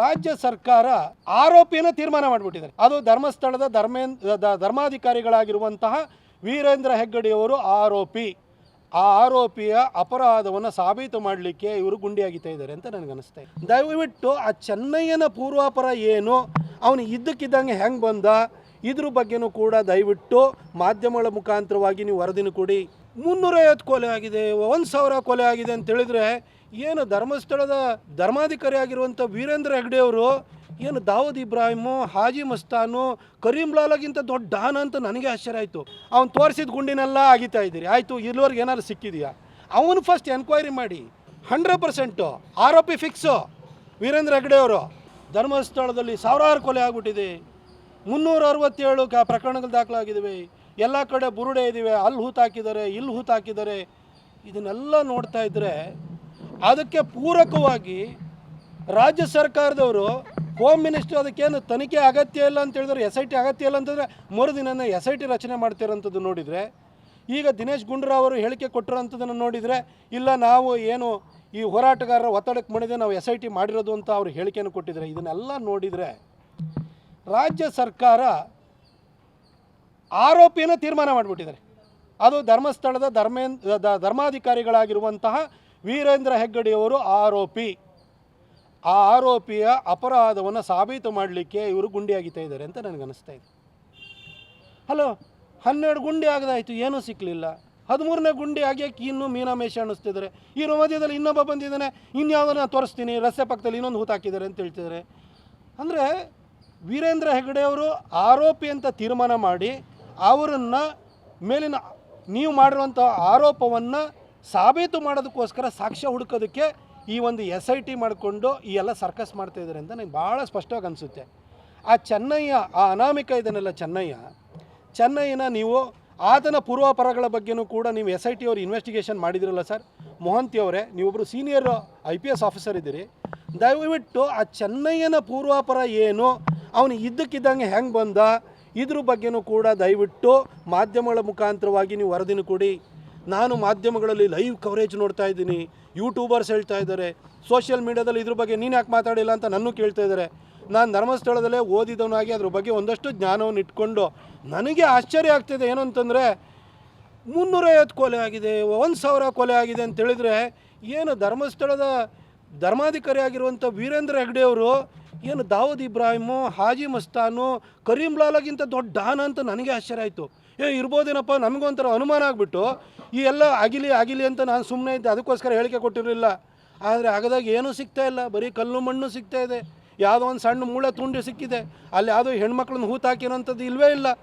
ರಾಜ್ಯ ಸರ್ಕಾರ ಆರೋಪಿಯನ್ನು ತೀರ್ಮಾನ ಮಾಡಿಬಿಟ್ಟಿದ್ದಾರೆ. ಅದು ಧರ್ಮಸ್ಥಳದ ಧರ್ಮೇಂದ್ರ ಧರ್ಮಾಧಿಕಾರಿಗಳಾಗಿರುವಂತಹ ವೀರೇಂದ್ರ ಹೆಗ್ಗಡೆಯವರು ಆರೋಪಿ. ಆ ಆರೋಪಿಯ ಅಪರಾಧವನ್ನು ಸಾಬೀತು ಮಾಡಲಿಕ್ಕೆ ಇವರು ಗುಂಡಿಯಾಗಿತಾ ಇದ್ದಾರೆ ಅಂತ ನನಗನ್ನಿಸ್ತಾ ಇದೆ. ದಯವಿಟ್ಟು ಆ ಚೆನ್ನಯ್ಯನ ಪೂರ್ವಾಪರ ಏನು? ಅವನು ಇದ್ದಕ್ಕಿದ್ದಂಗೆ ಹೆಂಗೆ ಬಂದ? ಇದ್ರ ಬಗ್ಗೆನೂ ಕೂಡ ದಯವಿಟ್ಟು ಮಾಧ್ಯಮಗಳ ಮುಖಾಂತರವಾಗಿ ನೀವು ವರದಿನ ಕೊಡಿ. ಮುನ್ನೂರೈವತ್ತು ಕೊಲೆ ಆಗಿದೆ, ಒಂದು ಸಾವಿರ ಕೊಲೆ ಆಗಿದೆ ಅಂತ ಹೇಳಿದರೆ ಏನು ಧರ್ಮಸ್ಥಳದ ಧರ್ಮಾಧಿಕಾರಿ ಆಗಿರುವಂಥ ವೀರೇಂದ್ರ ಹೆಗ್ಡೆ ಅವರು ಏನು ದಾವೂದ್ ಇಬ್ರಾಹಿಮು, ಹಾಜಿ ಮಸ್ತಾನು, ಕರೀಂ ಲಾಲಾಗಿಂತ ದೊಡ್ಡ ಡಾನ್ ಅಂತ ನನಗೆ ಆಶ್ಚರ್ಯ ಆಯಿತು. ಅವ್ನು ತೋರಿಸಿದ ಗುಂಡಿನೆಲ್ಲ ಆಗಿತಾ ಇದ್ದೀರಿ. ಆಯಿತು, ಇಲ್ಲಿವರೆಗೆ ಏನಾದ್ರು ಸಿಕ್ಕಿದೆಯಾ? ಅವನು ಫಸ್ಟ್ ಎನ್ಕ್ವೈರಿ ಮಾಡಿ ಹಂಡ್ರೆಡ್ ಪರ್ಸೆಂಟು ಆರೋಪಿ ಫಿಕ್ಸು ವೀರೇಂದ್ರ ಹೆಗ್ಡೆ ಅವರು, ಧರ್ಮಸ್ಥಳದಲ್ಲಿ ಸಾವಿರಾರು ಕೊಲೆ ಆಗ್ಬಿಟ್ಟಿದೆ. ಮುನ್ನೂರ ಅರವತ್ತೇಳು ಕ ಪ್ರಕರಣಗಳು ದಾಖಲಾಗಿದ್ದಾವೆ. ಎಲ್ಲ ಕಡೆ ಬುರುಡೆ ಇದ್ದೀವಿ ಅಲ್ಲಿ ಹೂತಾಕಿದ್ದಾರೆ ಇಲ್ಲಿ ಹೂತಾಕಿದ್ದಾರೆ ಇದನ್ನೆಲ್ಲ ನೋಡ್ತಾ ಇದ್ದರೆ ಅದಕ್ಕೆ ಪೂರಕವಾಗಿ ರಾಜ್ಯ ಸರ್ಕಾರದವರು ಹೋಮ್ ಮಿನಿಸ್ಟರ್ ಅದಕ್ಕೇನು ತನಿಖೆ ಅಗತ್ಯ ಇಲ್ಲ ಅಂತ ಹೇಳಿದ್ರೆ ಎಸ್ ಐ ಟಿ ಅಗತ್ಯ ಇಲ್ಲ ಅಂತಂದರೆ ಮರುದಿನ ಎಸ್ ಐ ಟಿ ರಚನೆ ಮಾಡ್ತಿರೋಂಥದ್ದು ನೋಡಿದರೆ, ಈಗ ದಿನೇಶ್ ಗುಂಡೂರಾವ್ ಅವರು ಹೇಳಿಕೆ ಕೊಟ್ಟಿರೋಂಥದ್ದನ್ನು ನೋಡಿದರೆ, ಇಲ್ಲ ನಾವು ಏನು ಈ ಹೋರಾಟಗಾರರ ಒತ್ತಡಕ್ಕೆ ಮಣಿದೆ ನಾವು ಎಸ್ ಐ ಟಿ ಮಾಡಿರೋದು ಅಂತ ಅವರು ಹೇಳಿಕೆಯನ್ನು ಕೊಟ್ಟಿದ್ದಾರೆ ಇದನ್ನೆಲ್ಲ ನೋಡಿದರೆ ರಾಜ್ಯ ಸರ್ಕಾರ ಆರೋಪಿಯನ್ನು ತೀರ್ಮಾನ ಮಾಡಿಬಿಟ್ಟಿದ್ದಾರೆ. ಅದು ಧರ್ಮಸ್ಥಳದ ಧರ್ಮೇನ್ ಧರ್ಮಾಧಿಕಾರಿಗಳಾಗಿರುವಂತಹ ವೀರೇಂದ್ರ ಹೆಗ್ಗಡೆಯವರು ಆರೋಪಿ. ಆ ಆರೋಪಿಯ ಅಪರಾಧವನ್ನು ಸಾಬೀತು ಮಾಡಲಿಕ್ಕೆ ಇವರು ಗುಂಡಿಯಾಗಿತಾ ಇದ್ದಾರೆ ಅಂತ ನನಗನ್ನಿಸ್ತಾ ಇದೆ. ಹಲೋ, ಹನ್ನೆರಡು ಗುಂಡಿ ಆಗದಾಯಿತು, ಏನೂ ಸಿಕ್ಕಲಿಲ್ಲ ಹದಿಮೂರನೇ ಗುಂಡಿ ಆಗ್ಯಾಕೆ ಇನ್ನೂ ಮೀನಾಮೇಷ ಅನ್ನಿಸ್ತಿದ್ದಾರೆ. ಈ ಮಧ್ಯದಲ್ಲಿ ಇನ್ನೊಬ್ಬ ಬಂದಿದ್ದಾನೆ, ಇನ್ಯಾವುದನ್ನ ತೋರಿಸ್ತೀನಿ, ರಸ್ತೆ ಪಕ್ಕದಲ್ಲಿ ಇನ್ನೊಂದು ಹೂತಾಕಿದ್ದಾರೆ ಅಂತ ಹೇಳ್ತಿದ್ದಾರೆ. ಅಂದರೆ ವೀರೇಂದ್ರ ಹೆಗ್ಗಡೆಯವರು ಆರೋಪಿ ಅಂತ ತೀರ್ಮಾನ ಮಾಡಿ ಅವರನ್ನು ಮೇಲಿನ ನೀವು ಮಾಡಿರುವಂಥ ಆರೋಪವನ್ನು ಸಾಬೀತು ಮಾಡೋದಕ್ಕೋಸ್ಕರ ಸಾಕ್ಷ್ಯ ಹುಡುಕೋದಕ್ಕೆ ಈ ಒಂದು ಎಸ್ ಐ ಟಿ ಮಾಡಿಕೊಂಡು ಈ ಎಲ್ಲ ಸರ್ಕಸ್ ಮಾಡ್ತಾ ಇದ್ದಾರೆ ಅಂತ ನನಗೆ ಭಾಳ ಸ್ಪಷ್ಟವಾಗಿ ಅನಿಸುತ್ತೆ. ಆ ಚೆನ್ನಯ್ಯ, ಆ ಅನಾಮಿಕ ಇದನ್ನೆಲ್ಲ ಚೆನ್ನಯ್ಯ, ಚೆನ್ನಯ್ಯನ ನೀವು ಆತನ ಪೂರ್ವಾಪರಗಳ ಬಗ್ಗೆನೂ ಕೂಡ ನೀವು ಎಸ್ ಐ ಟಿ ಅವರು ಇನ್ವೆಸ್ಟಿಗೇಷನ್ ಮಾಡಿದಿರಲ್ಲ ಸರ್? ಮೊಹಂತಿ ಅವರೇ ನೀವೊಬ್ಬರು senior I P S officer ಇದ್ದೀರಿ. ದಯವಿಟ್ಟು ಆ ಚೆನ್ನಯ್ಯನ ಪೂರ್ವಾಪರ ಏನು? ಅವನು ಇದ್ದಕ್ಕಿದ್ದಂಗೆ ಹೆಂಗೆ ಬಂದ? ಇದ್ರ ಬಗ್ಗೆನೂ ಕೂಡ ದಯವಿಟ್ಟು ಮಾಧ್ಯಮಗಳ ಮುಖಾಂತರವಾಗಿ ನೀವು ವರದಿನ ಕೊಡಿ. ನಾನು ಮಾಧ್ಯಮಗಳಲ್ಲಿ ಲೈವ್ ಕವರೇಜ್ ನೋಡ್ತಾ ಇದ್ದೀನಿ. ಯೂಟ್ಯೂಬರ್ಸ್ ಹೇಳ್ತಾ ಇದ್ದಾರೆ. ಸೋಷಿಯಲ್ ಮೀಡ್ಯಾದಲ್ಲಿ ಇದ್ರ ಬಗ್ಗೆ ನೀನು ಯಾಕೆ ಮಾತಾಡಿಲ್ಲ ಅಂತ ನನ್ನೂ ಕೇಳ್ತಾ ಇದ್ದಾರೆ. ನಾನು ಧರ್ಮಸ್ಥಳದಲ್ಲೇ ಓದಿದವನಾಗಿ ಅದ್ರ ಬಗ್ಗೆ ಒಂದಷ್ಟು ಜ್ಞಾನವನ್ನು ಇಟ್ಕೊಂಡು ನನಗೆ ಆಶ್ಚರ್ಯ ಆಗ್ತಿದೆ ಏನು ಅಂತಂದರೆ ಮುನ್ನೂರೈವತ್ತು ಕೊಲೆ ಆಗಿದೆ, ಒಂದು ಸಾವಿರ ಕೊಲೆ ಆಗಿದೆ ಅಂತ ಹೇಳಿದ್ರೆ ಏನು ಧರ್ಮಸ್ಥಳದ ಧರ್ಮಾಧಿಕಾರಿ ಆಗಿರುವಂಥ ವೀರೇಂದ್ರ ಹೆಗ್ಡೆ ಅವರು ಏನು ದಾವೂದ್ ಇಬ್ರಾಹಿಮು, ಹಾಜಿ ಮಸ್ತಾನು, ಕರೀಂ ಲಾಲಾಗಿಂತ ದೊಡ್ಡ ಡಾನ್ ಅಂತ ನನಗೆ ಆಶ್ಚರ್ಯ ಆಯಿತು. ಏ, ಇರ್ಬೋದೇನಪ್ಪ ನಮಗೊಂಥರ ಅನುಮಾನ ಆಗಿಬಿಟ್ಟು, ಈ ಎಲ್ಲ ಆಗಿಲಿ ಆಗಿಲಿ ಅಂತ ನಾನು ಸುಮ್ಮನೆ ಇದ್ದೆ, ಅದಕ್ಕೋಸ್ಕರ ಹೇಳಿಕೆ ಕೊಟ್ಟಿರಲಿಲ್ಲ. ಆದರೆ ಆಗದಾಗ ಏನೂ ಸಿಗ್ತಾ ಇಲ್ಲ, ಬರೀ ಕಲ್ಲು ಮಣ್ಣು ಸಿಗ್ತಾ ಇದೆ. ಯಾವುದೋ ಒಂದು ಸಣ್ಣ ಮೂಳೆ ತುಂಡು ಸಿಕ್ಕಿದೆ. ಅಲ್ಲಿ ಯಾವುದೋ ಹೆಣ್ಮಕ್ಳನ್ನ ಹೂತಾಕಿರೋಂಥದ್ದು ಇಲ್ಲವೇ ಇಲ್ಲ.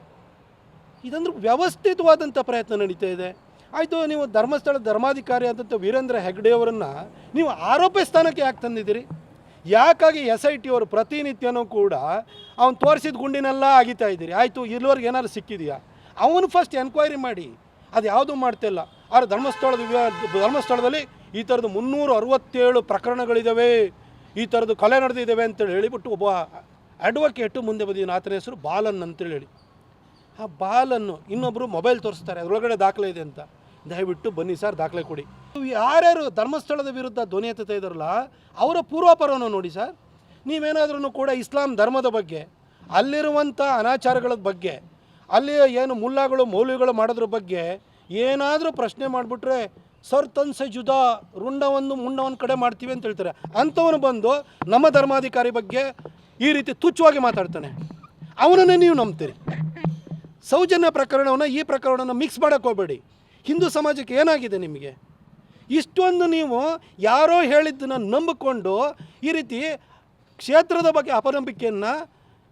ಇದಂದ್ರೆ ವ್ಯವಸ್ಥಿತವಾದಂಥ ಪ್ರಯತ್ನ ನಡೀತಾ ಇದೆ. ಆಯಿತು, ನೀವು ಧರ್ಮಸ್ಥಳ ಧರ್ಮಾಧಿಕಾರಿ ಆದಂಥ ವೀರೇಂದ್ರ ಹೆಗ್ಡೆಯವರನ್ನು ನೀವು ಆರೋಪಿ ಸ್ಥಾನಕ್ಕೆ ಯಾಕೆ ತಂದಿದ್ದೀರಿ? ಯಾಕಾಗಿ ಎಸ್ ಐ ಟಿ ಅವರು ಪ್ರತಿನಿತ್ಯನೂ ಕೂಡ ಅವನು ತೋರಿಸಿದ ಗುಂಡಿನೆಲ್ಲ ಆಗಿತಾ ಇದ್ದೀರಿ? ಆಯಿತು, ಇಲ್ಲಿವರೆಗೆ ಏನಾದ್ರು ಸಿಕ್ಕಿದೆಯಾ? ಅವನು ಫಸ್ಟ್ ಎನ್ಕ್ವೈರಿ ಮಾಡಿ, ಅದು ಯಾವುದೂ ಮಾಡ್ತಿಲ್ಲ ಆದರೆ ಧರ್ಮಸ್ಥಳದ ಧರ್ಮಸ್ಥಳದಲ್ಲಿ ಈ ಥರದ್ದು ಮುನ್ನೂರ ಅರವತ್ತೇಳು ಪ್ರಕರಣಗಳಿದ್ದಾವೆ ಈ ಥರದ್ದು ಕಲೆ ನಡೆದಿದ್ದಾವೆ ಅಂತೇಳಿ ಹೇಳಿಬಿಟ್ಟು ಒಬ್ಬ ಅಡ್ವೊಕೇಟು ಮುಂದೆ ಬಂದಿದ್ದಾನೆ ಆತನ ಹೆಸರು ಬಾಲನ್ ಅಂತೇಳಿ ಹೇಳಿ. ಆ ಬಾಲನ್ನು ಇನ್ನೊಬ್ಬರು ಮೊಬೈಲ್ ತೋರಿಸ್ತಾರೆ, ಅದರೊಳಗಡೆ ದಾಖಲೆ ಇದೆ ಅಂತ. ದಯವಿಟ್ಟು ಬನ್ನಿ ಸರ್, ದಾಖಲೆ ಕೊಡಿ. ಯಾರ್ಯಾರು ಧರ್ಮಸ್ಥಳದ ವಿರುದ್ಧ ಧ್ವನಿ ಎತ್ತುತ್ತಾ ಇದ್ದಾರಲ್ಲ, ಅವರ ಪೂರ್ವಾಪರವನ್ನು ನೋಡಿ ಸರ್. ನೀವೇನಾದ್ರೂ ಕೂಡ ಇಸ್ಲಾಂ ಧರ್ಮದ ಬಗ್ಗೆ ಅಲ್ಲಿರುವಂಥ ಅನಾಚಾರಗಳ ಬಗ್ಗೆ ಅಲ್ಲಿ ಏನು ಮುಲ್ಲಾಗಳು, ಮೌಲ್ಯಗಳು ಮಾಡೋದ್ರ ಬಗ್ಗೆ ಏನಾದರೂ ಪ್ರಶ್ನೆ ಮಾಡಿಬಿಟ್ರೆ, ಸರ್, ತನ್ಸೆ ಜುದಾ ರುಂಡ ಒಂದು ಮುಂಡ ಒಂದು ಕಡೆ ಮಾಡ್ತೀವಿ ಅಂತ ಹೇಳ್ತಾರೆ. ಅಂಥವನು ಬಂದು ನಮ್ಮ ಧರ್ಮಾಧಿಕಾರಿ ಬಗ್ಗೆ ಈ ರೀತಿ ತುಚ್ಛವಾಗಿ ಮಾತಾಡ್ತಾನೆ. ಅವನನ್ನೇ ನೀವು ನಂಬ್ತೀರಿ. ಸೌಜನ್ಯ ಪ್ರಕರಣವನ್ನು ಈ ಪ್ರಕರಣವನ್ನು ಮಿಕ್ಸ್ ಮಾಡೋಕ್ಕೆ ಹೋಗಬೇಡಿ. ಹಿಂದೂ ಸಮಾಜಕ್ಕೆ ಏನಾಗಿದೆ ನಿಮಗೆ? ಇಷ್ಟೊಂದು ನೀವು ಯಾರೋ ಹೇಳಿದ್ದನ್ನು ನಂಬಿಕೊಂಡು ಈ ರೀತಿ ಕ್ಷೇತ್ರದ ಬಗ್ಗೆ ಅಪನಂಬಿಕೆಯನ್ನು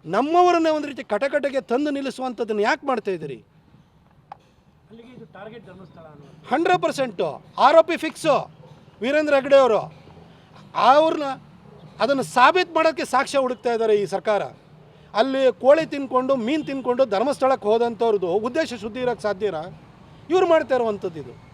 ನಮ್ಮವರನ್ನೇ ಒಂದು ರೀತಿ ಕಟಕಟೆಗೆ ತಂದು ನಿಲ್ಲಿಸುವಂಥದ್ದನ್ನು ಯಾಕೆ ಮಾಡ್ತಾ ಇದ್ದೀರಿ? Hundred percent. ಆರೋಪಿ ಫಿಕ್ಸು. ವೀರೇಂದ್ರ ಹೆಗ್ಡೆ ಅವರು. ಅವ್ರನ್ನ ಅದನ್ನು ಸಾಬೀತು ಮಾಡೋಕ್ಕೆ ಸಾಕ್ಷ್ಯ ಹುಡುಕ್ತಾ ಇದ್ದಾರೆ ಈ ಸರ್ಕಾರ. ಅಲ್ಲಿ ಕೋಳಿ ತಿನ್ಕೊಂಡು ಮೀನು ತಿನ್ಕೊಂಡು ಧರ್ಮಸ್ಥಳಕ್ಕೆ ಹೋದಂಥವ್ರದ್ದು ಉದ್ದೇಶ ಶುದ್ಧಿ ಇರೋಕ್ಕೆ ಸಾಧ್ಯನಾ ಇವ್ರು ಮಾಡ್ತಾ ಇರುವಂಥದ್ದು ಇದು.